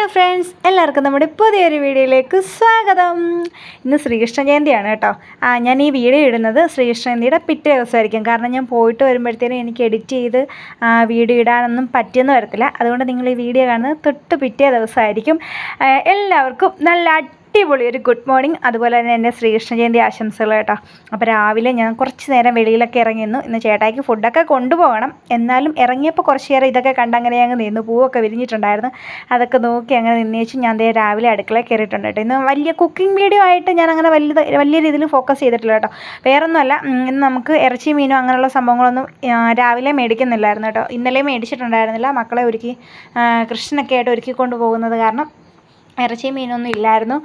Hello friends എല്ലാവർക്കും നമ്മുടെ പുതിയൊരു വീഡിയോയിലേക്ക് സ്വാഗതം. ഇന്ന് ശ്രീകൃഷ്ണ ജയന്തിയാണ് കേട്ടോ. ആ ഞാൻ ഈ വീഡിയോ ഇടുന്നത് ശ്രീകൃഷ്ണ ജയന്തിയുടെ പിറ്റേ ദിവസമായിരിക്കും. കാരണം ഞാൻ പോയിട്ട് വരുമ്പോഴത്തേനും എനിക്ക് എഡിറ്റ് ചെയ്ത് വീഡിയോ ഇടാനൊന്നും പറ്റിയെന്ന് വരത്തില്ല. അതുകൊണ്ട് നിങ്ങൾ ഈ വീഡിയോ കാണുന്നത് തൊട്ട് പിറ്റേ ദിവസമായിരിക്കും. എല്ലാവർക്കും നല്ല അടിപൊളി ഒരു ഗുഡ് മോർണിംഗ് അതുപോലെ തന്നെ എന്റെ ശ്രീകൃഷ്ണ ജയന്തി ആശംസകൾ കേട്ടോ. അപ്പോൾ രാവിലെ ഞാൻ കുറച്ച് നേരം വെളിയിലൊക്കെ ഇറങ്ങി നിന്നു ഇന്ന് ചേട്ടായിക്ക് ഫുഡൊക്കെ കൊണ്ടുപോകണം. എന്നാലും ഇറങ്ങിയപ്പോൾ കുറച്ച് നേരം ഇതൊക്കെ കണ്ട് അങ്ങനെ അങ്ങ് നിന്നു പൂവൊക്കെ വിരിഞ്ഞിട്ടുണ്ടായിരുന്നു. അതൊക്കെ നോക്കി അങ്ങനെ നിന്നേച്ച് ഞാൻ ദേ രാവിലെ അടുക്കള കയറിയിട്ടുണ്ട് കേട്ടോ. ഇന്ന് വലിയ കുക്കിംഗ് വീഡിയോ ആയിട്ട് ഞാൻ അങ്ങനെ വലിയ വലിയ രീതിയിൽ ഫോക്കസ് ചെയ്തിട്ടില്ല കേട്ടോ. വേറൊന്നുമല്ല ഇന്ന് നമുക്ക് ഇറച്ചി മീനും അങ്ങനെയുള്ള സംഭവങ്ങളൊന്നും രാവിലെ മേടിക്കുന്നില്ലായിരുന്നു കേട്ടോ. ഇന്നലെ മേടിച്ചിട്ടുണ്ടായിരുന്നില്ല. മക്കളെ ഒരുക്കി കൃഷ്ണനൊക്കെ ആയിട്ട് ഒരുക്കി കൊണ്ടുപോകുന്നത് കാരണം ഇറച്ചിയും മീനൊന്നും ഇല്ലായിരുന്നു.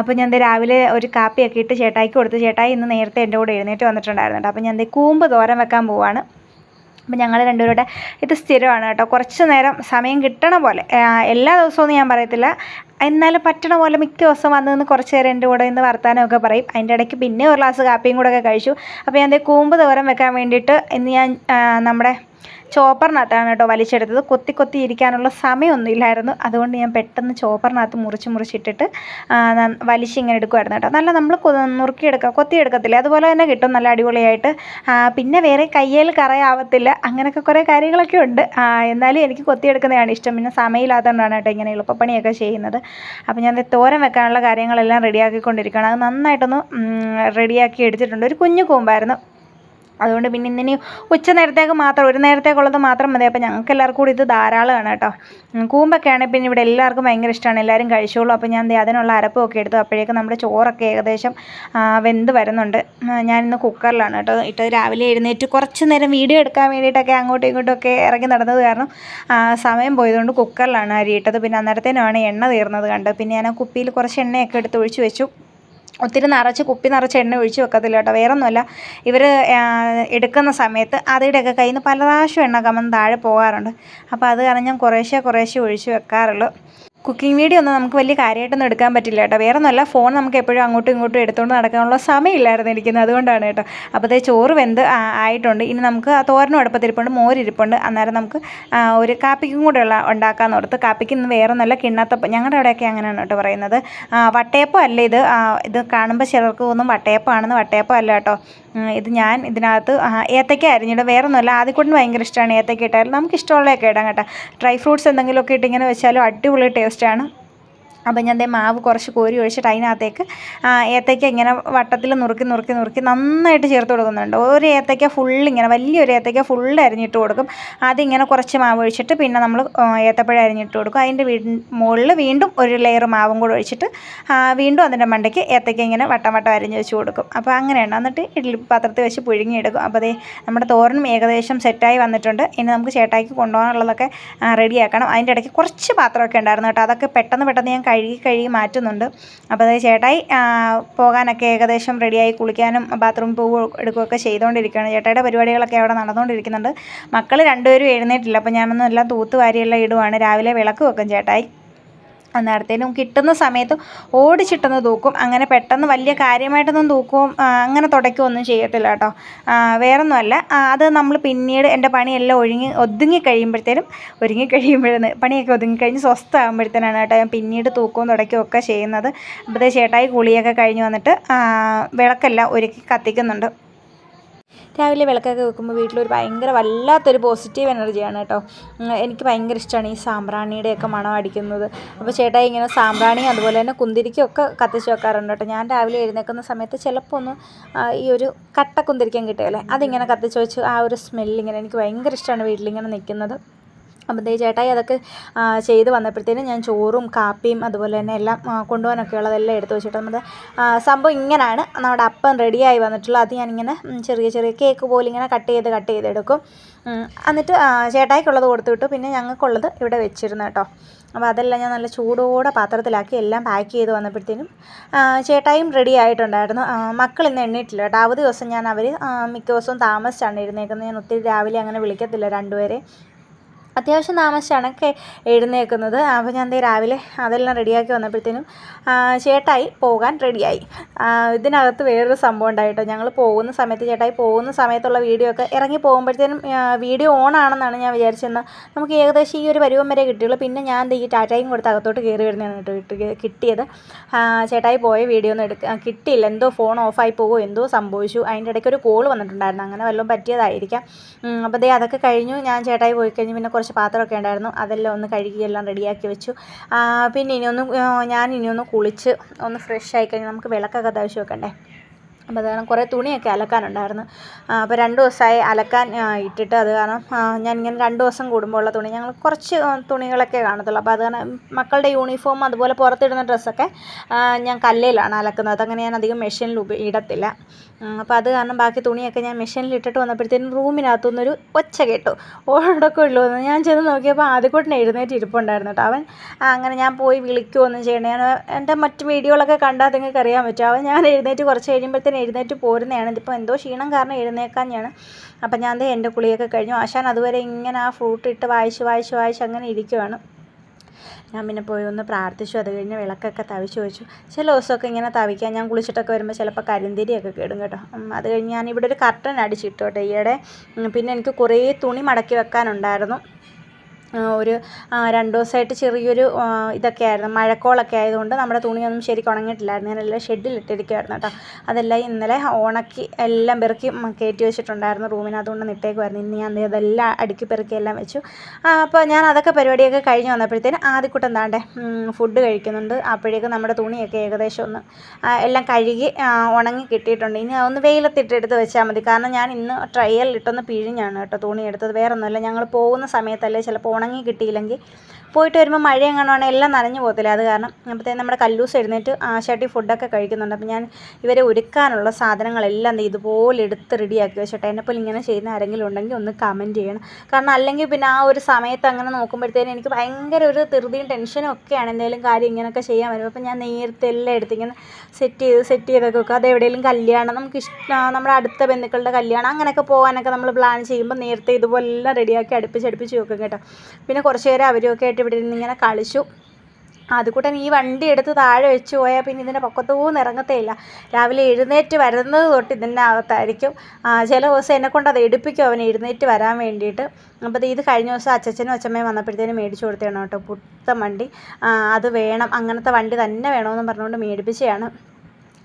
അപ്പോൾ ഞാൻ രാവിലെ ഒരു കാപ്പിയൊക്കെ ഇട്ട് ചേട്ടായിക്ക് കൊടുത്ത് ചേട്ടായി ഇന്ന് നേരത്തെ എന്റെ കൂടെ എഴുന്നേറ്റ് വന്നിട്ടുണ്ടായിരുന്നു അപ്പോൾ ഞാൻ കൂമ്പ് തോരൻ വെക്കാൻ പോവാണ്. അപ്പം ഞങ്ങൾ രണ്ടുപേരുടെ ഇത് സ്ഥിരമാണ് കേട്ടോ. കുറച്ച് നേരം സമയം കിട്ടണ പോലെ എല്ലാ ദിവസവും ഞാൻ പറയത്തില്ല. എന്നാലും പറ്റണ പോലെ മിക്ക ദിവസം വന്ന് നിന്ന് കുറച്ച് നേരം എന്റെ കൂടെ നിന്ന് വർത്താനമൊക്കെ പറയും. അതിന്റെ ഇടയ്ക്ക് പിന്നെ ഒരു ഗ്ലാസ് കാപ്പിയും കൂടെ ഒക്കെ കഴിച്ചു. അപ്പോൾ ഞാൻ കൂമ്പ് തോരൻ വെക്കാൻ വേണ്ടിയിട്ട് ഇന്ന് ഞാൻ നമ്മുടെ ചോപ്പറിനകത്താണ് കേട്ടോ വലിച്ചെടുത്തത്. കൊത്തി കൊത്തി ഇരിക്കാനുള്ള സമയമൊന്നും ഇല്ലായിരുന്നു അതുകൊണ്ട് ഞാൻ പെട്ടെന്ന് ചോപ്പറിനകത്ത് മുറിച്ച് മുറിച്ചിട്ടിട്ട് വലിച്ചിങ്ങനെ എടുക്കുമായിരുന്നു കേട്ടോ. നല്ല നമ്മൾ നുറുക്കിയെടുക്കുക കൊത്തി എടുക്കത്തില്ല അതുപോലെ തന്നെ കിട്ടും നല്ല അടിപൊളിയായിട്ട്. പിന്നെ വേറെ കയ്യിൽ കറയാവത്തില്ല. അങ്ങനെയൊക്കെ കുറേ കാര്യങ്ങളൊക്കെ ഉണ്ട്. എന്നാലും എനിക്ക് കൊത്തിയെടുക്കുന്നതാണ് ഇഷ്ടം. പിന്നെ സമയമില്ലാത്തതുകൊണ്ടാണ് കേട്ടോ ഇങ്ങനെ എളുപ്പപ്പണിയൊക്കെ ചെയ്യുന്നത്. അപ്പോൾ ഞാൻ തോരം തോരൻ വെക്കാനുള്ള കാര്യങ്ങളെല്ലാം റെഡിയാക്കിക്കൊണ്ടിരിക്കുകയാണ്. അത് നന്നായിട്ടൊന്ന് റെഡിയാക്കി എടുത്തിട്ടുണ്ട്. ഒരു കുഞ്ഞു കൂമ്പായിരുന്നു. അതുകൊണ്ട് പിന്നെ ഇന്നിനി ഉച്ച നേരത്തേക്ക് മാത്രം ഒരു നേരത്തേക്കുള്ളത് മാത്രം മതി. അപ്പോൾ ഞങ്ങൾക്ക് എല്ലാവർക്കും കൂടി ഇത് ധാരാളമാണ് കേട്ടോ. കൂമ്പൊക്കെ ആണെങ്കിൽ പിന്നെ ഇവിടെ എല്ലാവർക്കും ഭയങ്കര ഇഷ്ടമാണ് എല്ലാവരും കഴിച്ചോളൂ. അപ്പോൾ ഞാൻ അതിനുള്ള അരപ്പൊക്കെ എടുത്തു. അപ്പോഴേക്കും നമ്മുടെ ചോറൊക്കെ ഏകദേശം വെന്ത് വരുന്നുണ്ട്. ഇന്ന് കുക്കറിലാണ് കേട്ടോ ഇട്ട് രാവിലെ എഴുന്നേറ്റ് കുറച്ച് നേരം വീഡിയോ എടുക്കാൻ വേണ്ടിയിട്ടൊക്കെ അങ്ങോട്ടും ഇങ്ങോട്ടും ഒക്കെ ഇറങ്ങി നടന്നത് കാരണം സമയം പോയതുകൊണ്ട് കുക്കറിലാണ് അരി ഇട്ടത്. പിന്നെ അന്നേരത്തേനുമാണ് എണ്ണ തീർന്നത് കണ്ട് പിന്നെ ഞാൻ ആ കുപ്പിയിൽ കുറച്ച് എണ്ണയൊക്കെ എടുത്ത് ഒഴിച്ച് വെച്ചു. ഒത്തിരി നിറച്ച് കുപ്പി നിറച്ച് എണ്ണ ഒഴിച്ച് വെക്കത്തില്ല കേട്ടോ. വേറെ ഒന്നുമല്ല ഇവർ എടുക്കുന്ന സമയത്ത് അതിയുടെയൊക്കെ കയ്യിൽ നിന്ന് പല പ്രാവശ്യം എണ്ണ കമന്ന് താഴെ പോകാറുണ്ട്. അപ്പോൾ അത് കാരണം ഞാൻ കുറേശ്ശെ കുറേശ്ശെ ഒഴിച്ച് വെക്കാറുള്ളൂ. കുക്കിംഗ് വീഡിയോ ഒന്നും നമുക്ക് വലിയ കാര്യമായിട്ടൊന്നും എടുക്കാൻ പറ്റില്ല കേട്ടോ. വേറെ ഒന്നുമല്ല ഫോൺ നമുക്ക് എപ്പോഴും അങ്ങോട്ടും ഇങ്ങോട്ടും എടുത്തുകൊണ്ട് നടക്കാനുള്ള സമയമില്ലായിരുന്നു ഇരിക്കുന്നത് അതുകൊണ്ടാണ് കേട്ടോ. അപ്പോൾ അതേ ചോറ് വെന്ത് ആയിട്ടുണ്ട്. ഇനി നമുക്ക് ആ തോരനും അടുപ്പത്തിരിപ്പുണ്ട് മോരിരിപ്പുണ്ട്. അന്നേരം നമുക്ക് ഒരു കാപ്പിക്കും കൂടെ ഉള്ള ഉണ്ടാക്കാമെന്ന് ഓർത്ത് കാപ്പിക്ക് ഇന്ന് വേറെ നല്ല കിണ്ണത്തപ്പം ഞങ്ങളുടെ അവിടെയൊക്കെ അങ്ങനെയാണ് കേട്ടോ പറയുന്നത്. വട്ടയപ്പം അല്ല ഇത്? ഇത് കാണുമ്പോൾ ചിലർക്ക് തോന്നും വട്ടയപ്പമാണെന്ന്. വട്ടയപ്പം അല്ല കേട്ടോ. ഇത് ഞാൻ ഇതിനകത്ത് ഏത്തയ്ക്ക അരിഞ്ഞിട്ട് വേറെ ഒന്നുമല്ല ആദ്യക്കൂട്ടിന് ഭയങ്കര ഇഷ്ടമാണ് ഏത്തയ്ക്ക ഇട്ടാലും നമുക്ക് ഇഷ്ടമുള്ളതൊക്കെ ഇടാം കേട്ടോ. ഡ്രൈ ഫ്രൂട്ട്സ് എന്തെങ്കിലുമൊക്കെ ഇട്ടിങ്ങനെ വെച്ചാലും അടിപൊളി ਸਟੈਂਡ അപ്പം ഞാൻ ദേ മാവ് കുറച്ച് കോരി ഒഴിച്ചിട്ട് അതിനകത്തേക്ക് ഏത്തയ്ക്ക ഇങ്ങനെ വട്ടത്തിൽ നുറുക്കി നുറുക്കി നുറുക്കി നന്നായിട്ട് ചേർത്ത് കൊടുക്കുന്നുണ്ട്. ഒരു ഏത്തയ്ക്ക ഫുള്ള് ഇങ്ങനെ വലിയൊരു ഏത്തയ്ക്ക ഫുള്ള് അരിഞ്ഞിട്ട് കൊടുക്കും. അതിങ്ങനെ കുറച്ച് മാവ് ഒഴിച്ചിട്ട് പിന്നെ നമ്മൾ ഏത്തപ്പഴം അരിഞ്ഞിട്ട് കൊടുക്കും. അതിന്റെ വീ മുകളിൽ വീണ്ടും ഒരു ലെയർ മാവും കൂടെ ഒഴിച്ചിട്ട് വീണ്ടും അതിന്റെ മണ്ടയ്ക്ക് ഏത്തയ്ക്ക ഇങ്ങനെ വട്ടം വട്ടം അരിഞ്ഞ് വെച്ച് കൊടുക്കും. അപ്പോൾ അങ്ങനെയാണ് എന്നിട്ട് ഇഡ്ഡലി പാത്രത്തിൽ വെച്ച് പുഴുങ്ങിയെടുക്കും. അപ്പോൾ അതേ നമ്മുടെ തോരനും ഏകദേശം സെറ്റായി വന്നിട്ടുണ്ട്. ഇനി നമുക്ക് ചേട്ടായിക്ക് കൊണ്ടുപോകാനുള്ളതൊക്കെ റെഡിയാക്കണം അതിന്റെ ഇടയ്ക്ക് കുറച്ച് പാത്രമൊക്കെ ഉണ്ടായിരുന്നു കേട്ടോ. അതൊക്കെ പെട്ടെന്ന് പെട്ടെന്ന് ഞാൻ കഴുകി കഴുകി മാറ്റുന്നുണ്ട്. അപ്പോൾ അത് ചേട്ടായി പോകാനൊക്കെ ഏകദേശം റെഡിയായി കുളിക്കാനും ബാത്റൂമിൽ പോവുക എടുക്കുകയൊക്കെ ചെയ്തുകൊണ്ടിരിക്കുകയാണ്. ചേട്ടായിയുടെ പരിപാടികളൊക്കെ അവിടെ നടന്നുകൊണ്ടിരിക്കുന്നുണ്ട്. മക്കൾ രണ്ടുപേരും എഴുന്നേറ്റില്ല. അപ്പോൾ ഞാനൊന്നും എല്ലാം തൂത്ത് വാരിയെല്ലാം ഇടുവാണ്. രാവിലെ വിളക്ക് വെക്കും ചേട്ടായി. അന്നേരത്തേനും കിട്ടുന്ന സമയത്ത് ഓടിച്ചിട്ടൊന്ന് തൂക്കും. അങ്ങനെ പെട്ടെന്ന് വലിയ കാര്യമായിട്ടൊന്നും തൂക്കും അങ്ങനെ തുടയ്ക്കുകയും ഒന്നും ചെയ്യത്തില്ല കേട്ടോ. വേറെ വേറൊന്നുമല്ല. അത് നമ്മൾ പിന്നീട് എന്റെ പണിയെല്ലാം ഒഴുങ്ങി ഒതുങ്ങി കഴിയുമ്പോഴത്തേനും ഒരുങ്ങി കഴിയുമ്പോഴേന്ന് പണിയൊക്കെ ഒതുങ്ങി കഴിഞ്ഞ് സ്വസ്ഥമാകുമ്പോഴത്തേനാണ് കേട്ടോ ഞാൻ പിന്നീട് തൂക്കവും തുടയ്ക്കുകയും ഒക്കെ ചെയ്യുന്നത്. അപ്പോഴത്തെ ചേട്ടായി കുളിയൊക്കെ കഴിഞ്ഞ് വന്നിട്ട് വിളക്കെല്ലാം ഒരുക്കി കത്തിക്കുന്നുണ്ട്. രാവിലെ വിളക്കൊക്കെ വെക്കുമ്പോൾ വീട്ടിലൊരു ഭയങ്കര വല്ലാത്തൊരു പോസിറ്റീവ് എനർജിയാണ് കേട്ടോ. എനിക്ക് ഭയങ്കര ഇഷ്ടമാണ് ഈ സാമ്പ്രാണിയുടെയൊക്കെ മണം അടിക്കുന്നത്. അപ്പോൾ ചേട്ടായി ഇങ്ങനെ സാമ്പ്രാണി അതുപോലെ തന്നെ കുന്തിരിക്കൊക്കെ കത്തിച്ച് വെക്കാറുണ്ട് കേട്ടോ. ഞാൻ രാവിലെ എഴുന്നേൽക്കുന്ന സമയത്ത് ചിലപ്പോൾ ഒന്ന് ഈ ഒരു കട്ട കുന്തിരിക്കം കിട്ടുകയല്ലേ അതിങ്ങനെ കത്തിച്ച് വെച്ച് ആ ഒരു സ്മെല്ലിങ്ങനെ എനിക്ക് ഭയങ്കര ഇഷ്ടമാണ് വീട്ടിലിങ്ങനെ നിൽക്കുന്നത്. അപ്പോൾ ദേ ചേട്ടായി അതൊക്കെ ചെയ്ത് വന്നപ്പോഴത്തേനും ഞാൻ ചോറും കാപ്പിയും അതുപോലെ തന്നെ എല്ലാം കൊണ്ടുപോകാനൊക്കെ ഉള്ളതെല്ലാം എടുത്ത് വെച്ചിട്ട് നമ്മുടെ സംഭവം ഇങ്ങനെയാണ് നമ്മുടെ അപ്പം റെഡിയായി വന്നിട്ടുള്ളത് അത് ഞാനിങ്ങനെ ചെറിയ ചെറിയ കേക്ക് പോലെ ഇങ്ങനെ കട്ട് ചെയ്ത് കട്ട് ചെയ്തെടുക്കും എന്നിട്ട് ചേട്ടായിക്കുള്ളത് കൊടുത്തു വിട്ടു. പിന്നെ ഞങ്ങൾക്കുള്ളത് ഇവിടെ വെച്ചിരുന്നു കേട്ടോ. അപ്പോൾ അതെല്ലാം ഞാൻ നല്ല ചൂടോടെ പാത്രത്തിലാക്കി എല്ലാം പാക്ക് ചെയ്ത് വന്നപ്പോഴത്തേനും ചേട്ടായും റെഡി ആയിട്ടുണ്ടായിരുന്നു. മക്കൾ ഇന്ന് എണ്ണീട്ടില്ല കേട്ടോ. അവധി ദിവസം ഞാൻ അവർ മിക്ക ദിവസവും താമസിച്ചാണ് ഇരുന്നേക്കുന്നത്. ഞാൻ ഒത്തിരി രാവിലെ അങ്ങനെ വിളിക്കത്തില്ല രണ്ടുപേരെ. അത്യാവശ്യം താമസിച്ചാണ് ഒക്കെ എഴുന്നേൽക്കുന്നത്. അപ്പോൾ ഞാൻ ദേ രാവിലെ അതെല്ലാം റെഡിയാക്കി വന്നപ്പോഴത്തേനും ചേട്ടായി പോകാൻ റെഡിയായി. ഇതിനകത്ത് വേറൊരു സംഭവം ഉണ്ടായിട്ടോ. ഞങ്ങൾ പോകുന്ന സമയത്ത് ചേട്ടായി പോകുന്ന സമയത്തുള്ള വീഡിയോ ഒക്കെ ഇറങ്ങി പോകുമ്പോഴത്തേനും വീഡിയോ ഓൺ ആണെന്നാണ് ഞാൻ വിചാരിച്ചിരുന്നത് നമുക്ക് ഏകദേശം ഈ ഒരു പരുവം വരെ കിട്ടിയുള്ളൂ. പിന്നെ ഞാൻ ഈ ടാറ്റായും കൊടുത്ത് അകത്തോട്ട് കയറി വരുന്നതാണ് കേട്ടോ കിട്ടി- കിട്ടിയത്. ചേട്ടായി പോയ വീഡിയോ ഒന്നും എടുക്ക കിട്ടിയില്ല. എന്തോ ഫോൺ ഓഫായി പോകുമോ എന്തോ സംഭവിച്ചു. അതിന്റെ ഇടയ്ക്ക് ഒരു കോൾ വന്നിട്ടുണ്ടായിരുന്നു. അങ്ങനെ വല്ലതും പറ്റിയതായിരിക്കാം. അപ്പോൾ ദേ അതൊക്കെ കഴിഞ്ഞു. ഞാൻ ചേട്ടായി പോയി കഴിഞ്ഞ് പിന്നെ കുറച്ച് പാത്രമൊക്കെ ഉണ്ടായിരുന്നു. അതെല്ലാം ഒന്ന് കഴുകി എല്ലാം റെഡിയാക്കി വെച്ചു. പിന്നെ ഇനി ഒന്ന് ഞാൻ ഇനി ഒന്ന് കുളിച്ച് ഒന്ന് ഫ്രഷ് ആയി കഴിഞ്ഞാൽ നമുക്ക് വിളക്കൊക്കെ തവിച്ച് വെക്കണ്ടേ? അപ്പോൾ അത് കാരണം കുറേ തുണിയൊക്കെ അലക്കാനുണ്ടായിരുന്നു. അപ്പോൾ രണ്ട് ദിവസമായി അലക്കാൻ ഇട്ടിട്ട് അത് കാരണം ഞാൻ ഇങ്ങനെ രണ്ട് ദിവസം കൂടുമ്പോൾ ഉള്ള തുണി ഞങ്ങൾ കുറച്ച് തുണികളൊക്കെ കാണത്തുള്ളൂ. അപ്പോൾ അത് കാരണം മക്കളുടെ യൂണിഫോം അതുപോലെ പുറത്തിടുന്ന ഡ്രസ്സൊക്കെ ഞാൻ കല്ലിലാണ് അലക്കുന്നത്. അതങ്ങനെ ഞാൻ അധികം മെഷീനിൽ ഉപ ഇടത്തില്ല. അപ്പോൾ അത് കാരണം ബാക്കി തുണിയൊക്കെ ഞാൻ മെഷീനിൽ ഇട്ടിട്ട് വന്നപ്പോഴത്തേനും റൂമിനകത്തു നിന്നൊരു ഒച്ച കേട്ടു. ഓടൊക്കെ ഉള്ളൂ എന്ന്. ഞാൻ ചെന്ന് നോക്കിയപ്പോൾ ആദ്യക്കൂട്ടിന് എഴുന്നേറ്റ് ഇരിപ്പുണ്ടായിരുന്നു കേട്ടോ. അവൻ അങ്ങനെ ഞാൻ പോയി വിളിക്കുകയൊന്നും ചെയ്യണേ എന്റെ മറ്റ് വീഡിയോകളൊക്കെ കണ്ടാൽ നിങ്ങൾക്ക് അറിയാൻ പറ്റും. അവൻ ഞാൻ എഴുന്നേറ്റ് കുറച്ച് കഴിയുമ്പോഴത്തേനും എഴുന്നേറ്റ് പോരുന്നതാണ്. ഇതിപ്പോൾ എന്തോ ക്ഷീണം കാരണം എഴുന്നേക്കാൻ ഞാൻ. അപ്പം ഞാൻ ദേ എന്റെ കുളിയൊക്കെ കഴിഞ്ഞു. ആശാൻ അതുവരെ ഇങ്ങനെ ആ ഫ്രൂട്ട് ഇട്ട് വായിച്ച് വായിച്ച് വായിച്ച് അങ്ങനെ ഇരിക്കുവാണ്. ഞാൻ പിന്നെ പോയി ഒന്ന് പ്രാർത്ഥിച്ചു. അത് കഴിഞ്ഞ് വിളക്കൊക്കെ തവിച്ച് വെച്ചു. ചില ദിവസമൊക്കെ ഇങ്ങനെ തവിക്കാൻ ഞാൻ കുളിച്ചിട്ടൊക്കെ വരുമ്പോൾ ചിലപ്പോൾ കരിന്തിരിയൊക്കെ കേടും കേട്ടോ. അത് കഴിഞ്ഞ് ഞാൻ ഇവിടെ ഒരു കർട്ടൻ അടിച്ചിട്ടു കേട്ടോ ഈയിടെ. പിന്നെ എനിക്ക് കുറേ തുണി മടക്കി വെക്കാനുണ്ടായിരുന്നു. ഒരു രണ്ട് ദിവസമായിട്ട് ചെറിയൊരു ഇതൊക്കെ ആയിരുന്നു മഴക്കോളൊക്കെ ആയതുകൊണ്ട് നമ്മുടെ തുണിയൊന്നും ശരിക്കും ഉണങ്ങിയിട്ടില്ലായിരുന്നു. ഞാനെല്ലാം ഷെഡിലിട്ടിരിക്കുമായിരുന്നു കേട്ടോ. അതെല്ലാം ഇന്നലെ ഉണക്കി എല്ലാം പെറുക്കി കയറ്റി വെച്ചിട്ടുണ്ടായിരുന്നു റൂമിനകത്തുകൊണ്ട് ഇട്ടേക്കുമായിരുന്നു ഇന്ന് ഞാൻ അതെല്ലാം അടുക്കി പെറുക്കി എല്ലാം വെച്ചു. അപ്പോൾ ഞാൻ അതൊക്കെ പരിപാടിയൊക്കെ കഴിഞ്ഞ് വന്നപ്പോഴത്തേന് ആദ്യക്കൂട്ടം താണ്ടേ ഫുഡ് കഴിക്കുന്നുണ്ട്. അപ്പോഴേക്കും നമ്മുടെ തുണിയൊക്കെ ഏകദേശം ഒന്ന് എല്ലാം കഴുകി ഉണങ്ങി കിട്ടിയിട്ടുണ്ട്. ഇനി അതൊന്ന് വെയിലത്തിട്ട് എടുത്ത് വെച്ചാൽ മതി. കാരണം ഞാൻ ഇന്ന് ട്രയലിലിട്ടൊന്ന് പിഴിഞ്ഞാണ് കേട്ടോ തുണി എടുത്തത്. വേറെ ഒന്നുമല്ല ഞങ്ങൾ പോകുന്ന സമയത്തല്ലേ ചിലപ്പോൾ ഉണങ്ങി കിട്ടിയില്ലെങ്കിൽ പോയിട്ട് വരുമ്പോൾ മഴ എങ്ങനെയാണ് എല്ലാം നനഞ്ഞു പോകത്തില്ല. അത് കാരണം അപ്പോഴത്തേക്കും നമ്മുടെ കല്ലൂസ് എഴുന്നേറ്റ് ആശാട്ടി ഫുഡൊക്കെ കഴിക്കുന്നുണ്ട്. അപ്പോൾ ഞാൻ ഇവരെ ഒരുക്കാനുള്ള സാധനങ്ങളെല്ലാം ഇതുപോലെ എടുത്ത് റെഡിയാക്കി. വെച്ചിട്ട് എന്നെപ്പോലെ ഇങ്ങനെ ചെയ്യുന്ന ആരെങ്കിലും ഉണ്ടെങ്കിൽ ഒന്ന് കമന്റ് ചെയ്യണം. കാരണം അല്ലെങ്കിൽ പിന്നെ ആ ഒരു സമയത്ത് അങ്ങനെ നോക്കുമ്പോഴത്തേനും എനിക്ക് ഭയങ്കര ഒരു ധൃതിയും ടെൻഷനും ഒക്കെയാണ് എന്തെങ്കിലും കാര്യം ഇങ്ങനെയൊക്കെ ചെയ്യാൻ വരും അപ്പോൾ ഞാൻ നേരത്തെ എല്ലാം എടുത്ത് ഇങ്ങനെ സെറ്റ് ചെയ്ത് സെറ്റ് ചെയ്തൊക്കെ വെക്കുക അത് എവിടെയെങ്കിലും കല്യാണം നമുക്ക് ഇഷ്ടം നമ്മുടെ അടുത്ത ബന്ധുക്കളുടെ കല്യാണം അങ്ങനെയൊക്കെ പോകാനൊക്കെ നമ്മൾ പ്ലാൻ ചെയ്യുമ്പോൾ നേരത്തെ ഇതുപോലെ എല്ലാം റെഡിയാക്കി അടുപ്പിച്ച് അടുപ്പിച്ച് വെക്കും കേട്ടോ. പിന്നെ കുറച്ച് നേരം അവരുമൊക്കെ ആയിട്ട് ഇവിടെ ഇരുന്ന് ഇങ്ങനെ കളിച്ചു. അതുകൂട്ടൻ ഈ വണ്ടി എടുത്ത് താഴെ വെച്ച് പോയാൽ പിന്നെ ഇതിന്റെ പൊക്കത്തൂന്ന് ഇറങ്ങത്തേ ഇല്ല രാവിലെ എഴുന്നേറ്റ് വരുന്നത് തൊട്ട് ഇതിന്റെ അകത്തായിരിക്കും. ചില ദിവസം എന്നെ കൊണ്ട് അത് എടുപ്പിക്കും അവൻ എഴുന്നേറ്റ് വരാൻ വേണ്ടിയിട്ട്. അപ്പോൾ ഇത് കഴിഞ്ഞ ദിവസം അച്ഛനും അച്ഛമ്മയും വന്നപ്പോഴത്തേനും മേടിച്ചു കൊടുത്തതാണ് കേട്ടോ പുത്തൻ വണ്ടി. അത് വേണം. അങ്ങനത്തെ വണ്ടി തന്നെ വേണമെന്ന് പറഞ്ഞുകൊണ്ട് മേടിപ്പിച്ചതാണ്.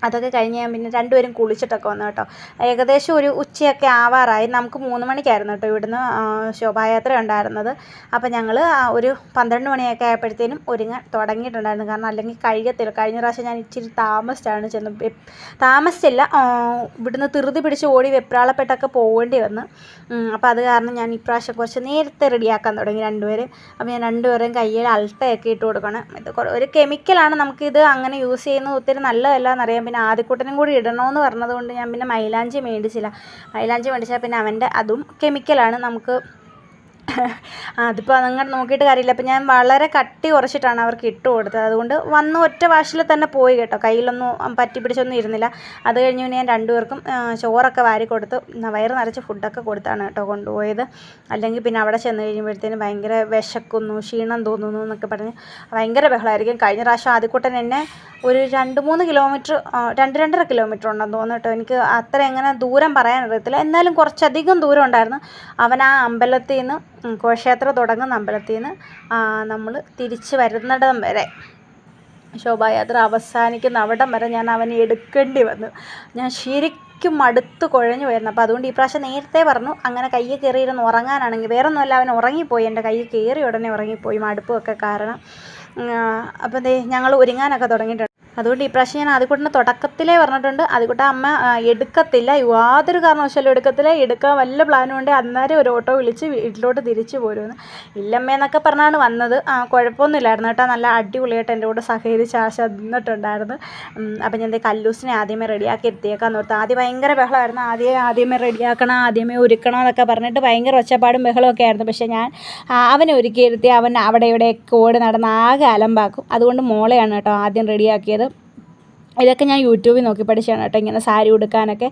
അതൊക്കെ കഴിഞ്ഞ് ഞാൻ പിന്നെ രണ്ടുപേരും കുളിച്ചിട്ടൊക്കെ വന്നു കേട്ടോ. ഏകദേശം ഒരു ഉച്ചയൊക്കെ ആവാറായി. നമുക്ക് മൂന്ന് മണിക്കായിരുന്നു കേട്ടോ ഇവിടുന്ന് ശോഭായാത്ര ഉണ്ടായിരുന്നത്. അപ്പോൾ ഞങ്ങൾ ഒരു പന്ത്രണ്ട് മണിയൊക്കെ ആയപ്പോഴത്തേനും ഒരുങ്ങാൻ തുടങ്ങിയിട്ടുണ്ടായിരുന്നു. കാരണം അല്ലെങ്കിൽ കഴിയത്തില്ല. കഴിഞ്ഞ പ്രാവശ്യം ഞാൻ ഇച്ചിരി താമസിച്ചാണ് ചെന്ന് താമസിച്ചില്ല. ഇവിടുന്ന് തിറുതി പിടിച്ച് ഓടി വെപ്രാളപ്പെട്ടൊക്കെ പോകേണ്ടി വന്നു. അപ്പോൾ അത് കാരണം ഞാൻ ഇപ്രാവശ്യം കുറച്ച് നേരത്തെ റെഡിയാക്കാൻ തുടങ്ങി രണ്ടുപേരും. അപ്പോൾ ഞാൻ രണ്ടുപേരെയും കയ്യിൽ അൾട്ടയൊക്കെ ഇട്ട് കൊടുക്കണം. ഇത് ഒരു കെമിക്കലാണ് നമുക്കിത് അങ്ങനെ യൂസ് ചെയ്യുന്നത്. ഒത്തിരി നല്ലതല്ല എന്നറിയാം പിന്നെ ആദ്യക്കൂട്ടനും കൂടി ഇടണമെന്ന് പറഞ്ഞതുകൊണ്ട് ഞാൻ പിന്നെ മൈലാഞ്ചി മേടിച്ചില്ല. മൈലാഞ്ചി മേടിച്ചാൽ പിന്നെ അവന്റെ അതും കെമിക്കലാണ് നമുക്ക് അതിപ്പോൾ അതങ്ങോട്ട് നോക്കിയിട്ട് കാര്യമില്ല. അപ്പോൾ ഞാൻ വളരെ കട്ടി കുറച്ചിട്ടാണ് അവർക്ക് ഇട്ട് കൊടുത്തത്. അതുകൊണ്ട് വന്ന് ഒറ്റ വാഷിൽ തന്നെ പോയി കേട്ടോ. കയ്യിലൊന്നും പറ്റി പിടിച്ചൊന്നും ഇരുന്നില്ല. അത് കഴിഞ്ഞ് പിന്നെ ഞാൻ രണ്ടുപേർക്കും ചോറൊക്കെ വാരി കൊടുത്ത് വയറ് നിറച്ച് ഫുഡൊക്കെ കൊടുത്താണ് കേട്ടോ കൊണ്ടുപോയത്. അല്ലെങ്കിൽ പിന്നെ അവിടെ ചെന്ന് കഴിയുമ്പോഴത്തേനും ഭയങ്കര വിശക്കുന്നു ക്ഷീണം തോന്നുന്നു എന്നൊക്കെ പറഞ്ഞ് ഭയങ്കര ബഹളമായിരിക്കും കഴിഞ്ഞ പ്രാവശ്യം ആദ്യക്കൂട്ടൻ എന്നെ ഒരു രണ്ട് മൂന്ന് കിലോമീറ്റർ രണ്ട് രണ്ടര കിലോമീറ്റർ ഉണ്ടെന്ന് തോന്നുന്നു കേട്ടോ. എനിക്ക് അത്ര എങ്ങനെ ദൂരം പറയാൻ അറിയത്തില്ല എന്നാലും കുറച്ചധികം ദൂരം ഉണ്ടായിരുന്നു. അവൻ ആ അമ്പലത്തിൽ നിന്ന് ഘോഷയാത്ര തുടങ്ങുന്ന അമ്പലത്തിൽ നിന്ന് നമ്മൾ തിരിച്ച് വരുന്നിടം വരെ. ശോഭായാത്ര അവസാനിക്കുന്ന അവിടം വരെ ഞാൻ അവനെ എടുക്കേണ്ടി വന്നു. ഞാൻ ശരിക്കും അടുത്ത് കുഴഞ്ഞു പോയിരുന്നു. അപ്പോൾ അതുകൊണ്ട് ഈ പ്രാവശ്യം നേരത്തെ പറഞ്ഞു അങ്ങനെ കയ്യിൽ കയറിയിരുന്ന് ഉറങ്ങാനാണെങ്കിൽ വേറെ ഒന്നുമല്ല അവൻ ഉറങ്ങിപ്പോയി. എന്റെ കയ്യിൽ കയറി ഉടനെ ഉറങ്ങിപ്പോയി മടുപ്പുമൊക്കെ കാരണം. അപ്പോൾ ദേ ഞങ്ങൾ ഒരുങ്ങാനൊക്കെ തുടങ്ങിയിട്ടുണ്ട്. അതുകൊണ്ട് ഈ പ്രാവശ്യം ഞാൻ അതുകൊണ്ടിന് തുടക്കത്തിലേ പറഞ്ഞിട്ടുണ്ട്. ആദ്യക്കൂട്ട അമ്മ എടുക്കത്തില്ല. യാതൊരു കാരണവശാലും എടുക്കത്തില്ല. എടുക്കാൻ വല്ല പ്ലാനും ഉണ്ട് അന്നേരം ഒരു ഓട്ടോ വിളിച്ച് വീട്ടിലോട്ട് തിരിച്ചു പോരുമെന്ന്. ഇല്ലമ്മേന്നൊക്കെ പറഞ്ഞാണ് വന്നത്. ആ കുഴപ്പമൊന്നുമില്ലായിരുന്നു കേട്ടോ. നല്ല അടിപൊളിയായിട്ട് എന്റെ കൂടെ സഹകരിച്ച് ആശ നിന്നിട്ടുണ്ടായിരുന്നു. അപ്പം ഞാൻ കല്ലൂസിനെ ആദ്യമേ റെഡിയാക്കി എത്തിയേക്കാന്ന് ഓർത്ത്. ആദ്യം ഭയങ്കര ബഹളമായിരുന്നു. ആദ്യം ആദ്യമേ റെഡിയാക്കണം ആദ്യമേ ഒരുക്കണം എന്നൊക്കെ പറഞ്ഞിട്ട് ഭയങ്കര ഒച്ചപ്പാടും ബഹളമൊക്കെ ആയിരുന്നു. പക്ഷേ ഞാൻ അവനെ ഒരുക്കിയിരുത്തി അവൻ അവിടെ ഇവിടെയൊക്കെ ഓടി നടന്ന് ആകെ അലമ്പാക്കും. അതുകൊണ്ട് മോളെയാണ് കേട്ടോ ആദ്യം റെഡിയാക്കിയത് ഇതൊക്കെ ഞാൻ യൂട്യൂബിൽ നോക്കി പഠിച്ചാണ് കേട്ടോ. ഇങ്ങനെ സാരി ഉടുക്കാനൊക്കെ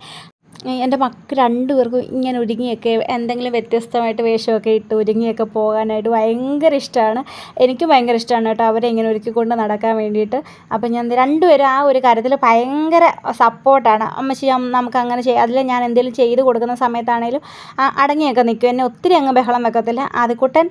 എന്റെ മക്ക രണ്ടുപേർക്കും ഇങ്ങനെ ഒരുങ്ങിയൊക്കെ എന്തെങ്കിലും വ്യത്യസ്തമായിട്ട് വേഷമൊക്കെ ഇട്ട് ഒരുങ്ങിയൊക്കെ പോകാനായിട്ട് ഭയങ്കര ഇഷ്ടമാണ്. എനിക്കും ഭയങ്കര ഇഷ്ടമാണ് കേട്ടോ അവരെ ഇങ്ങനെ ഒരുക്കിക്കൊണ്ട് നടക്കാൻ വേണ്ടിയിട്ട്. അപ്പം ഞാൻ രണ്ടുപേരും ആ ഒരു കാര്യത്തിൽ ഭയങ്കര സപ്പോർട്ടാണ്. അമ്മച്ചി നമുക്ക് അങ്ങനെ ചെയ്യാം. അതിൽ ഞാൻ എന്തെങ്കിലും ചെയ്ത് കൊടുക്കുന്ന സമയത്താണേലും അടങ്ങിയൊക്കെ നിൽക്കും. എന്നെ ഒത്തിരി അങ്ങ് ബഹളം വെക്കത്തില്ല. ആദ്യക്കുട്ടൻ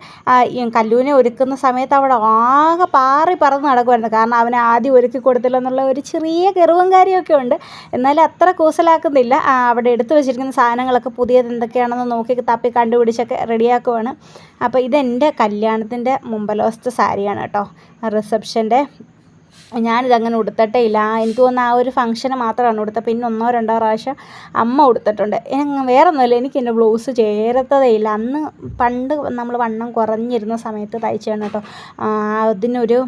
കല്ലൂനെ ഒരുക്കുന്ന സമയത്ത് അവിടെ ആകെ പാറി പറന്ന് നടക്കുമായിരുന്നു കാരണം അവനെ ആദ്യം ഒരുക്കി കൊടുത്തില്ല എന്നുള്ള ഒരു ചെറിയ കെറുവും കാര്യമൊക്കെ ഉണ്ട്. എന്നാലും അത്ര കൂസലാക്കുന്നില്ല. അവിടെ എടുത്തു വെച്ചിരിക്കുന്ന സാധനങ്ങളൊക്കെ പുതിയത് എന്തൊക്കെയാണെന്ന് നോക്കി തപ്പി കണ്ടുപിടിച്ചൊക്കെ റെഡിയാക്കുവാണ്. അപ്പോൾ ഇതെന്റെ കല്യാണത്തിന്റെ മുമ്പലവസ്ഥ സാരിയാണ് കേട്ടോ. റിസപ്ഷന്റെ. ഞാനിതങ്ങനെ ഉടുത്തട്ടേ ഇല്ല. എനിക്ക് തോന്നുന്നു ആ ഒരു ഫംഗ്ഷന് മാത്രമാണ് ഉടുത്തത്. പിന്നെ ഒന്നോ രണ്ടോ പ്രാവശ്യം അമ്മ ഉടുത്തിട്ടുണ്ട്. വേറെ ഒന്നുമില്ല എനിക്ക് എന്റെ ബ്ലൗസ് ചേരത്തതേ ഇല്ല. അന്ന് പണ്ട് നമ്മൾ വണ്ണം കുറഞ്ഞിരുന്ന സമയത്ത് തയ്ച്ചതാണ് കേട്ടോ. അതിനൊരു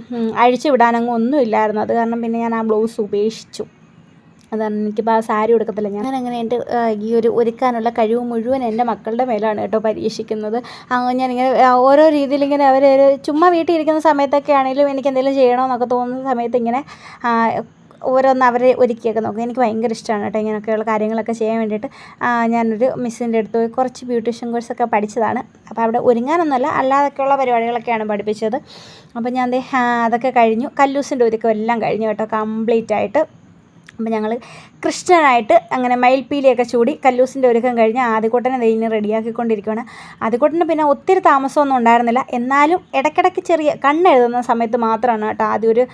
അഴിച്ചു വിടാനങ്ങ് ഒന്നും ഇല്ലായിരുന്നു അത് കാരണം പിന്നെ ഞാൻ ആ ബ്ലൗസ് ഉപേക്ഷിച്ചു. അതാണ് എനിക്കിപ്പോൾ ആ സാരി ഉടുക്കത്തില്ല. ഞാൻ അങ്ങനെ എന്റെ ഈ ഒരു ഒരുക്കാനുള്ള കഴിവ് മുഴുവൻ എന്റെ മക്കളുടെ മേലാണ് കേട്ടോ പരീക്ഷിക്കുന്നത്. ഞാനിങ്ങനെ ഓരോ രീതിയിൽ ഇങ്ങനെ അവർ ചുമ്മാ വീട്ടിൽ ഇരിക്കുന്ന സമയത്തൊക്കെ ആണെങ്കിലും എനിക്ക് എന്തെങ്കിലും ചെയ്യണമെന്നൊക്കെ തോന്നുന്ന സമയത്ത് ഇങ്ങനെ ഓരോന്ന് അവരെ ഒരുക്കിയൊക്കെ നോക്കും. എനിക്ക് ഭയങ്കര ഇഷ്ടമാണ് കേട്ടോ ഇങ്ങനെയൊക്കെയുള്ള കാര്യങ്ങളൊക്കെ ചെയ്യാൻ വേണ്ടിയിട്ട്. ഞാനൊരു മിസ്സിന്റെ അടുത്ത് പോയി കുറച്ച് ബ്യൂട്ടീഷ്യൻ കോഴ്സൊക്കെ പഠിച്ചതാണ്. അപ്പോൾ അവിടെ ഒരുങ്ങാനൊന്നുമല്ല അല്ലാതൊക്കെയുള്ള പരിപാടികളൊക്കെയാണ് പഠിപ്പിച്ചത്. അപ്പോൾ ഞാൻ അതൊക്കെ കഴിഞ്ഞു. കല്ലൂസിന്റെ ഒരുക്കം എല്ലാം കഴിഞ്ഞു കേട്ടോ കംപ്ലീറ്റ് ആയിട്ട് അപ്പം ഞങ്ങൾ കൃഷ്ണനായിട്ട് അങ്ങനെ മയിൽപ്പീലിയൊക്കെ ചൂടി കല്ലൂസിന്റെ ഒരുക്കം കഴിഞ്ഞ് ആദ്യക്കൂട്ടനെ ദൈന്യം റെഡിയാക്കിക്കൊണ്ടിരിക്കുകയാണ് ആദ്യക്കൂട്ടന് പിന്നെ ഒത്തിരി താമസമൊന്നും ഉണ്ടായിരുന്നില്ല. എന്നാലും ഇടയ്ക്കിടയ്ക്ക് ചെറിയ കണ്ണെഴുതുന്ന സമയത്ത് മാത്രമാണ് കേട്ടോ ആദ്യം ഒരു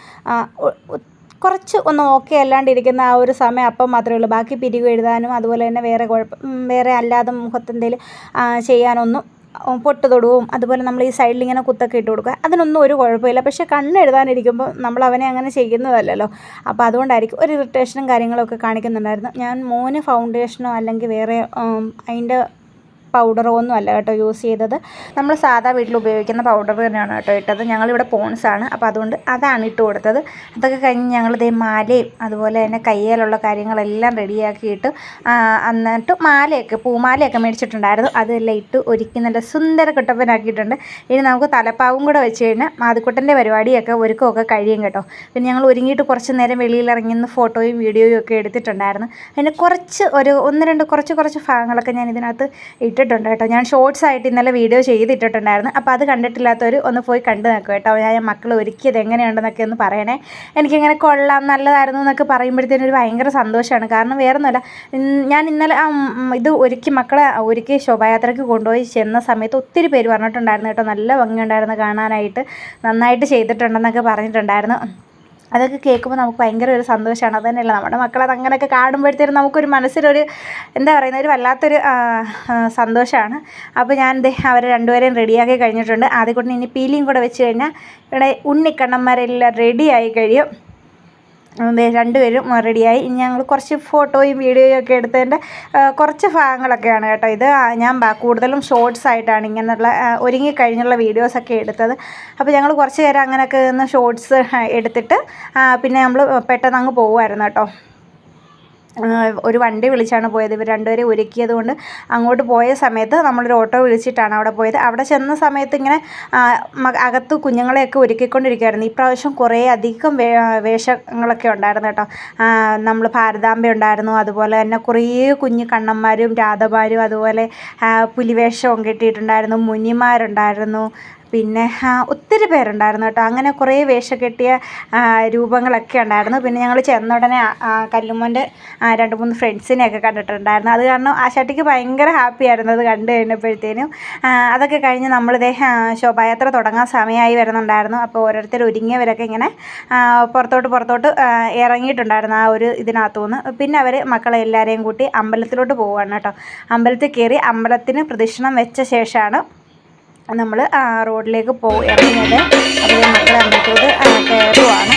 കുറച്ച് ഒന്ന് ഓക്കെ അല്ലാണ്ടിരിക്കുന്ന ആ ഒരു സമയം അപ്പം മാത്രമേ ഉള്ളൂ. ബാക്കി പിരിവ് എഴുതാനും അതുപോലെ തന്നെ വേറെ കുഴപ്പം വേറെ അല്ലാതെ മുഖത്തെന്തെങ്കിലും ചെയ്യാനൊന്നും പൊട്ട് തൊടുവും അതുപോലെ നമ്മൾ ഈ സൈഡിൽ ഇങ്ങനെ കുത്തൊക്കെ ഇട്ട് കൊടുക്കുക. അതിനൊന്നും ഒരു കുഴപ്പമില്ല. പക്ഷേ കണ്ണ് എഴുതാനിരിക്കുമ്പോൾ നമ്മൾ അവനെ അങ്ങനെ ചെയ്യുന്നതല്ലല്ലോ. അപ്പോൾ അതുകൊണ്ടായിരിക്കും ഒരു ഇറിറ്റേഷനും കാര്യങ്ങളൊക്കെ കാണിക്കുന്നുണ്ടായിരുന്നു. ഞാൻ മോന് ഫൗണ്ടേഷനോ അല്ലെങ്കിൽ വേറെ അതിന്റെ പൗഡറോ ഒന്നും അല്ല കേട്ടോ യൂസ് ചെയ്തത്. നമ്മൾ സാധാ വീട്ടിൽ ഉപയോഗിക്കുന്ന പൗഡർ തന്നെയാണ് കേട്ടോ ഇട്ടത്. ഞങ്ങളിവിടെ പോൺസാണ് അപ്പോൾ അതുകൊണ്ട് അതാണ് ഇട്ട് കൊടുത്തത്. അതൊക്കെ കഴിഞ്ഞ് ഞങ്ങൾ ഇതേ മാലയും അതുപോലെ തന്നെ കയ്യിലുള്ള കാര്യങ്ങളെല്ലാം റെഡിയാക്കിയിട്ട് എന്നിട്ട് മാലയൊക്കെ പൂമാലയൊക്കെ മേടിച്ചിട്ടുണ്ടായിരുന്നു. അതെല്ലാം ഇട്ട് ഒരുക്കി നല്ല സുന്ദര കുട്ടപ്പനാക്കിയിട്ടുണ്ട്. ഇനി നമുക്ക് തലപ്പാവും കൂടെ വെച്ച് കഴിഞ്ഞാൽ മാതുക്കുട്ടന്റെ പരിപാടിയൊക്കെ ഒരുക്കമൊക്കെ കഴിയും കേട്ടോ. പിന്നെ ഞങ്ങൾ ഒരുങ്ങിയിട്ട് കുറച്ച് നേരം വെളിയിൽ ഇറങ്ങി ഫോട്ടോയും വീഡിയോയും ഒക്കെ എടുത്തിട്ടുണ്ടായിരുന്നു. അതിന് കുറച്ച് ഒരു ഒന്ന് രണ്ട് കുറച്ച് കുറച്ച് ഭാഗങ്ങളൊക്കെ ഞാൻ ഇതിനകത്ത് ഇട്ട് ഇട്ടിട്ടുണ്ട് കേട്ടോ. ഞാൻ ഷോർട്സ് ആയിട്ട് ഇന്നലെ വീഡിയോ ചെയ്തിട്ടിട്ടുണ്ടായിരുന്നു. അപ്പോൾ അത് കണ്ടിട്ടില്ലാത്തവർ ഒന്ന് പോയി കണ്ടു നോക്കുക കേട്ടോ. ഞാൻ മക്കൾ ഒരുക്കിയത് എങ്ങനെയുണ്ടെന്നൊക്കെ ഒന്ന് പറയണേ. എനിക്കിങ്ങനെ കൊള്ളാം നല്ലതായിരുന്നു എന്നൊക്കെ പറയുമ്പോഴത്തേനും ഒരു ഭയങ്കര സന്തോഷമാണ്. കാരണം വേറെ ഒന്നുമല്ല ഞാൻ ഇന്നലെ ഇത് ഒരുക്കി മക്കളെ ഒരുക്കി ശോഭായാത്രയ്ക്ക് കൊണ്ടുപോയി ചെന്ന സമയത്ത് ഒത്തിരി പേര് പറഞ്ഞിട്ടുണ്ടായിരുന്നു കേട്ടോ. നല്ല ഭംഗിയുണ്ടായിരുന്നു കാണാനായിട്ട് നന്നായിട്ട് ചെയ്തിട്ടുണ്ടെന്നൊക്കെ പറഞ്ഞിട്ടുണ്ടായിരുന്നു. അതൊക്കെ കേൾക്കുമ്പോൾ നമുക്ക് ഭയങ്കര ഒരു സന്തോഷമാണ്. അത് തന്നെയല്ല നമ്മുടെ മക്കളത് അങ്ങനെയൊക്കെ കാണുമ്പോഴത്തേനും നമുക്കൊരു മനസ്സിലൊരു എന്താ പറയുന്നത് ഒരു വല്ലാത്തൊരു സന്തോഷമാണ്. അപ്പോൾ ഞാൻ ദേ അവരെ രണ്ടുപേരെയും റെഡിയാക്കി കഴിഞ്ഞിട്ടുണ്ട്. ആദ്യം ഇനി പീലിയും കൂടെ വെച്ച് കഴിഞ്ഞാൽ ഇവിടെ ഉണ്ണിക്കണ്ണന്മാരെല്ലാം റെഡിയായി കഴിയും. രണ്ടുപേരും റെഡിയായി. ഇനി ഞങ്ങൾ കുറച്ച് ഫോട്ടോയും വീഡിയോയും ഒക്കെ എടുത്തതിന്റെ കുറച്ച് ഭാഗങ്ങളൊക്കെയാണ് കേട്ടോ ഇത്. ഞാൻ കൂടുതലും ഷോർട്സ് ആയിട്ടാണ് ഇങ്ങനെയുള്ള ഒരുങ്ങി കഴിഞ്ഞുള്ള വീഡിയോസൊക്കെ എടുത്തത്. അപ്പോൾ ഞങ്ങൾ കുറച്ച് നേരം അങ്ങനെയൊക്കെ ഒന്ന് ഷോർട്സ് എടുത്തിട്ട് പിന്നെ നമ്മൾ പെട്ടെന്ന് അങ്ങ് പോകുമായിരുന്നു കേട്ടോ. ഒരു വണ്ടി വിളിച്ചാണ് പോയത്. ഇവർ രണ്ടുപേരെ ഒരുക്കിയത് കൊണ്ട് അങ്ങോട്ട് പോയ സമയത്ത് നമ്മളൊരു ഓട്ടോ വിളിച്ചിട്ടാണ് അവിടെ പോയത്. അവിടെ ചെന്ന സമയത്ത് ഇങ്ങനെ അകത്ത് കുഞ്ഞുങ്ങളെയൊക്കെ ഒരുക്കിക്കൊണ്ടിരിക്കുകയായിരുന്നു ഇപ്രാവശ്യം കുറേ അധികം വേഷങ്ങളൊക്കെ ഉണ്ടായിരുന്നു കേട്ടോ. നമ്മൾ ഭാരതാംബ ഉണ്ടായിരുന്നു. അതുപോലെ തന്നെ കുറേ കുഞ്ഞു കണ്ണന്മാരും രാധമാരും അതുപോലെ പുലിവേഷവും കിട്ടിയിട്ടുണ്ടായിരുന്നു. മുനിമാരുണ്ടായിരുന്നു. പിന്നെ ഒത്തിരി പേരുണ്ടായിരുന്നു കേട്ടോ. അങ്ങനെ കുറേ വേഷം കെട്ടിയ രൂപങ്ങളൊക്കെ ഉണ്ടായിരുന്നു. പിന്നെ ഞങ്ങൾ ചെന്ന ഉടനെ കല്ലുമോന്റെ രണ്ട് മൂന്ന് ഫ്രണ്ട്സിനെയൊക്കെ കണ്ടിട്ടുണ്ടായിരുന്നു. അത് കാരണം ആ ചട്ടിക്ക് ഭയങ്കര ഹാപ്പി ആയിരുന്നു അത് കണ്ടു കഴിഞ്ഞപ്പോഴത്തേനും. അതൊക്കെ കഴിഞ്ഞ് നമ്മളിതേ ശോഭായാത്ര തുടങ്ങാൻ സമയമായി വരുന്നുണ്ടായിരുന്നു. അപ്പോൾ ഓരോരുത്തർ ഒരുങ്ങിയവരൊക്കെ ഇങ്ങനെ പുറത്തോട്ട് പുറത്തോട്ട് ഇറങ്ങിയിട്ടുണ്ടായിരുന്നു ആ ഒരു ഇതിനകത്തുനിന്ന്. പിന്നെ അവർ മക്കളെ എല്ലാവരെയും കൂട്ടി അമ്പലത്തിലോട്ട് പോവുകയാണ് കേട്ടോ. അമ്പലത്തിൽ കയറി അമ്പലത്തിന് പ്രദക്ഷിണം വെച്ച ശേഷമാണ് നമ്മൾ റോഡിലേക്ക് പോ ഇറങ്ങിയത് അപ്പോൾ മക്കൾ അങ്ങോട്ടോട്ട് കയറുവാണ്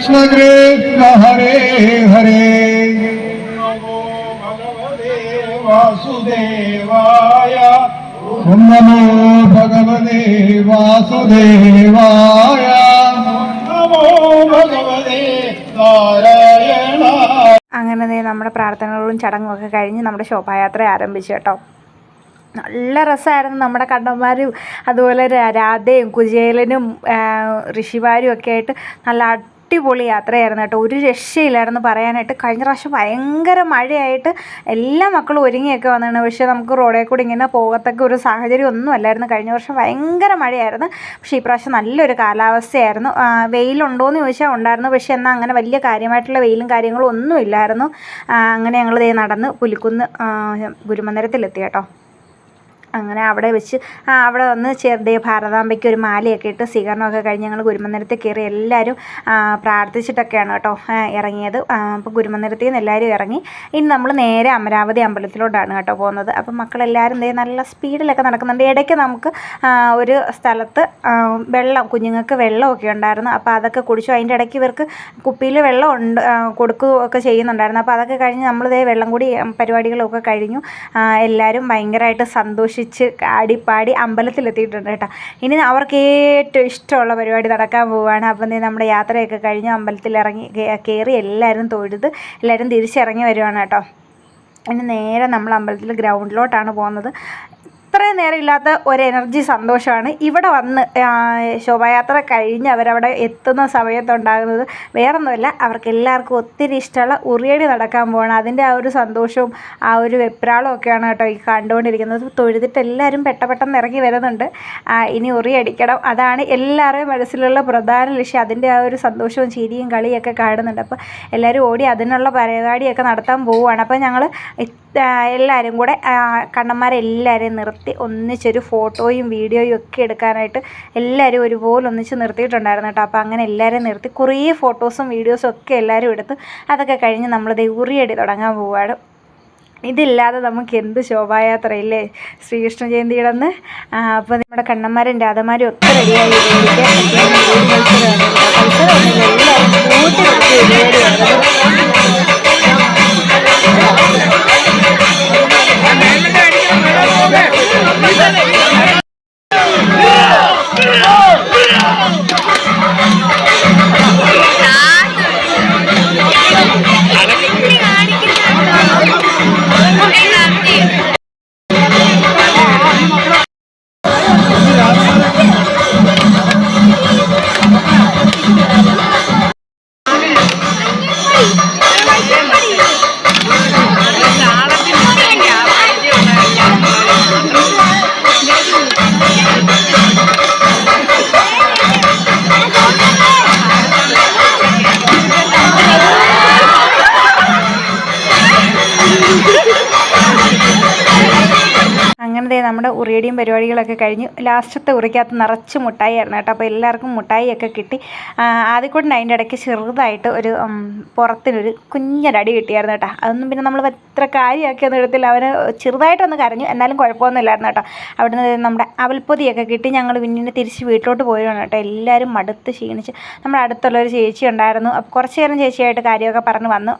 കൃഷ്ണ कृष्ण हरे हरे नमो भगवते വാസുദേവായ. നമോ ഭഗവതേ നാരായണ. അങ്ങനെ നമ്മുടെ പ്രാർത്ഥനകളും ചടങ്ങുമൊക്കെ കഴിഞ്ഞ് നമ്മുടെ ശോഭായാത്ര ആരംഭിച്ചു കേട്ടോ. നല്ല രസമായിരുന്നു നമ്മുടെ കണ്ണന്മാരും അതുപോലെ രാധയും കുചേലനും ആ, ഋഷിമാരും ഒക്കെ ആയിട്ട് നല്ല അടിപൊളി യാത്രയായിരുന്നു കേട്ടോ. ഒരു രക്ഷയില്ലായിരുന്നു പറയാനായിട്ട്. കഴിഞ്ഞ പ്രാവശ്യം ഭയങ്കര മഴയായിട്ട് എല്ലാ മക്കളും ഒരുങ്ങിയൊക്കെ വന്നതാണ് പക്ഷേ നമുക്ക് റോഡിൽ കൂടി ഇങ്ങനെ പോകത്തക്ക ഒരു സാഹചര്യം ഒന്നും അല്ലായിരുന്നു. കഴിഞ്ഞ വർഷം ഭയങ്കര മഴയായിരുന്നു. പക്ഷേ ഈ പ്രാവശ്യം നല്ലൊരു കാലാവസ്ഥയായിരുന്നു. വെയിലുണ്ടോയെന്ന് ചോദിച്ചാൽ ഉണ്ടായിരുന്നു. പക്ഷേ എന്നാൽ അങ്ങനെ വലിയ കാര്യമായിട്ടുള്ള വെയിലും കാര്യങ്ങളും ഒന്നും ഇല്ലായിരുന്നു. അങ്ങനെ ഞങ്ങൾ നടന്ന് പുലിക്കുന്ന് ഗുരുമന്ദിരത്തിലെത്തി കേട്ടോ. അങ്ങനെ അവിടെ വെച്ച് അവിടെ വന്ന് ചെറുതേ ഭാരതാംബയ്ക്ക് ഒരു മാലയൊക്കെ ഇട്ട് സ്വീകരണമൊക്കെ കഴിഞ്ഞ് ഞങ്ങൾ ഗുരുമന്ദിരത്തിൽ കയറി എല്ലാവരും പ്രാർത്ഥിച്ചിട്ടൊക്കെയാണ് കേട്ടോ ഇറങ്ങിയത്. അപ്പോൾ ഗുരുമന്ദിരത്തിൽ നിന്ന് എല്ലാവരും ഇറങ്ങി. ഇനി നമ്മൾ നേരെ അമരാവതി അമ്പലത്തിലോട്ടാണ് കേട്ടോ പോകുന്നത്. അപ്പോൾ മക്കളെല്ലാവരും ദേ നല്ല സ്പീഡിലൊക്കെ നടക്കുന്നുണ്ട്. ഇടയ്ക്ക് നമുക്ക് ഒരു സ്ഥലത്ത് വെള്ളം കുഞ്ഞുങ്ങൾക്ക് വെള്ളമൊക്കെ ഉണ്ടായിരുന്നു. അപ്പോൾ അതൊക്കെ കുടിച്ചു. അതിന്റെ ഇടയ്ക്ക് ഇവർക്ക് കുപ്പിയിൽ വെള്ളം ഉണ്ട് കൊടുക്കുകയൊക്കെ ചെയ്യുന്നുണ്ടായിരുന്നു. അപ്പോൾ അതൊക്കെ കഴിഞ്ഞ് നമ്മളിതേ വെള്ളം കൂടി പരിപാടികളൊക്കെ കഴിഞ്ഞു. എല്ലാവരും ഭയങ്കരമായിട്ട് സന്തോഷിച്ച്. ആടിപ്പാടി അമ്പലത്തിലെത്തിയിട്ടുണ്ട് കേട്ടോ. ഇനി അവർക്ക് ഏറ്റവും ഇഷ്ടമുള്ള പരിപാടി നടക്കാൻ പോവുകയാണ് അപ്പം നമ്മുടെ യാത്രയൊക്കെ കഴിഞ്ഞ് അമ്പലത്തിൽ ഇറങ്ങി കയറി എല്ലാവരും തൊഴുത് എല്ലാവരും തിരിച്ചിറങ്ങി വരുവാണ് കേട്ടോ. ഇനി നേരെ നമ്മൾ അമ്പലത്തിൽ ഗ്രൗണ്ടിലോട്ടാണ് പോകുന്നത്. ഇത്രയും നേരം ഇല്ലാത്ത ഒരു എനർജി സന്തോഷമാണ്. ഇവിടെ വന്ന് ശോഭായാത്ര കഴിഞ്ഞ് അവരവിടെ എത്തുന്ന സമയത്തുണ്ടാകുന്നത്. വേറൊന്നുമല്ല അവർക്ക് എല്ലാവർക്കും ഒത്തിരി ഇഷ്ടമുള്ള ഉറിയടി നടക്കാൻ പോകണം അതിന്റെ ആ ഒരു സന്തോഷവും ആ ഒരു വെപ്രാളവും ഒക്കെയാണ് കേട്ടോ ഈ കണ്ടുകൊണ്ടിരിക്കുന്നത്. തൊഴുതിട്ട് എല്ലാവരും പെട്ട പെട്ടെന്ന് ഇറങ്ങി വരുന്നുണ്ട്. ഇനി ഉറിയടിക്കണം അതാണ് എല്ലാവരുടെയും മനസ്സിലുള്ള പ്രധാന ലക്ഷ്യം. അതിന്റെ ആ ഒരു സന്തോഷവും ചിരിയും കളിയൊക്കെ കാണുന്നുണ്ട്. അപ്പോൾ എല്ലാവരും ഓടി അതിനുള്ള പരിപാടിയൊക്കെ നടത്താൻ പോവുകയാണ്. അപ്പോൾ ഞങ്ങൾ എല്ലാവരും കൂടെ കണ്ണന്മാരെല്ലാവരെയും നിർത്തി ഒന്നിച്ചൊരു ഫോട്ടോയും വീഡിയോയും ഒക്കെ എടുക്കാനായിട്ട് എല്ലാവരും ഒരുപോലെ ഒന്നിച്ച് നിർത്തിയിട്ടുണ്ടായിരുന്നു കേട്ടോ. അപ്പോൾ അങ്ങനെ എല്ലാവരെയും നിർത്തി കുറേ ഫോട്ടോസും വീഡിയോസും ഒക്കെ എല്ലാവരും എടുത്ത് അതൊക്കെ കഴിഞ്ഞ് നമ്മൾ ദേ ഉറിയടി തുടങ്ങാൻ പോവുകയാണ് ഇതില്ലാതെ നമുക്ക് എന്ത് ശോഭായാത്രയില്ലേ ശ്രീകൃഷ്ണ ജയന്തിയുടെ അന്ന് അപ്പോൾ നമ്മുടെ കണ്ണന്മാരും രാധമാരും ഒക്കെ റെഡിയായി. എല്ലാവരും കൂട്ടി നിർത്തി നമ്മുടെ ഉറിയടിയും പരിപാടികളൊക്കെ കഴിഞ്ഞ് ലാസ്റ്റത്തെ ഉറിക്കകത്ത് നിറച്ച് മുട്ടായി ആയിരുന്നു കേട്ടോ. അപ്പോൾ എല്ലാവർക്കും മുട്ടായിയൊക്കെ കിട്ടി. ആദ്യം ആദ്യക്കൂട്ടിന് അതിന്റെ ഇടയ്ക്ക് ചെറുതായിട്ട് ഒരു പുറത്തിനൊരു കുഞ്ഞൊരടി കിട്ടിയായിരുന്നു കേട്ടോ. അതൊന്നും പിന്നെ നമ്മൾ എത്ര കാര്യമാക്കിയൊന്നും എടുത്തില്ല. അവന് ചെറുതായിട്ടൊന്ന് കരഞ്ഞു. എന്നാലും കുഴപ്പമൊന്നുമില്ലായിരുന്നു കേട്ടോ. അവിടുന്ന് നമ്മുടെ അവൽപ്പൊതിയൊക്കെ കിട്ടി. ഞങ്ങൾ പിന്നീട് തിരിച്ച് വീട്ടിലോട്ട് പോയിരുന്നു കേട്ടോ. എല്ലാവരും മടുത്ത് ക്ഷീണിച്ച്. നമ്മുടെ അടുത്തുള്ളൊരു ചേച്ചി ഉണ്ടായിരുന്നു. അപ്പോൾ കുറച്ച് നേരം ചേച്ചിയായിട്ട് കാര്യമൊക്കെ പറഞ്ഞ് വന്നു.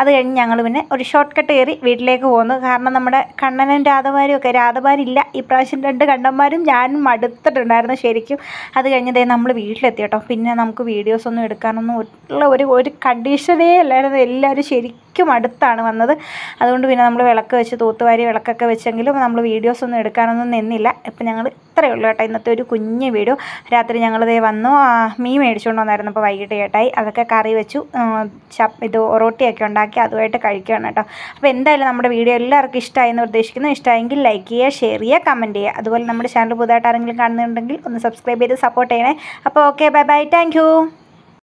അത് കഴിഞ്ഞ് ഞങ്ങൾ പിന്നെ ഒരു ഷോർട്ട് കട്ട് കയറി വീട്ടിലേക്ക് പോന്നു. കാരണം നമ്മുടെ കണ്ണനും രാധമാരും ഒക്കെ രാധമാരില്ല ഇപ്രാവശ്യം രണ്ട് കണ്ണന്മാരും ഞാനും മടുത്തിട്ടുണ്ടായിരുന്നു ശരിക്കും. അത് കഴിഞ്ഞ് ദേ നമ്മൾ വീട്ടിലെത്തി കേട്ടോ. പിന്നെ നമുക്ക് വീഡിയോസ് ഒന്നും എടുക്കാനൊന്നും ഉള്ള ഒരു ഒരു കണ്ടീഷനേ അല്ലായിരുന്നു. എല്ലാവരും ശരിക്കും അടുത്താണ് വന്നത്. അതുകൊണ്ട് പിന്നെ നമ്മൾ വിളക്ക് വെച്ച് തൂത്തുവാരി വിളക്കൊക്കെ വെച്ചെങ്കിലും നമ്മൾ വീഡിയോസ് ഒന്നും എടുക്കാനൊന്നും നിന്നില്ല. ഇപ്പം ഞങ്ങൾ ഇത്രയേ ഉള്ളൂ കേട്ടോ. ഇന്നത്തെ ഒരു കുഞ്ഞ് വീഡിയോ. രാത്രി ഞങ്ങളിതേ വന്നു. മീൻ മേടിച്ചുകൊണ്ട് വന്നായിരുന്നു അപ്പോൾ വൈകിട്ട് കേട്ടായി അതൊക്കെ കറി വെച്ചു. ഇത് ഒറോട്ടിയൊക്കെ ഉണ്ടാക്കി അതുമായിട്ട് കഴിക്കുകയാണ് കേട്ടോ. അപ്പോൾ എന്തായാലും നമ്മുടെ വീഡിയോ എല്ലാവർക്കും ഇഷ്ടമായി എന്ന് ഉദ്ദേശിക്കുന്നു. ഇഷ്ടമായെങ്കിൽ ലൈക്ക് ചെയ്യുക ഷെയർ ചെയ്യുക കമന്റ് ചെയ്യുക. അതുപോലെ നമ്മുടെ ചാനൽ പുതുതായിട്ട് ആരെങ്കിലും കാണുന്നുണ്ടെങ്കിൽ ഒന്ന് സബ്സ്ക്രൈബ് ചെയ്ത് സപ്പോർട്ട് ചെയ്യണേ. അപ്പോൾ ഓക്കെ ബൈ ബൈ താങ്ക്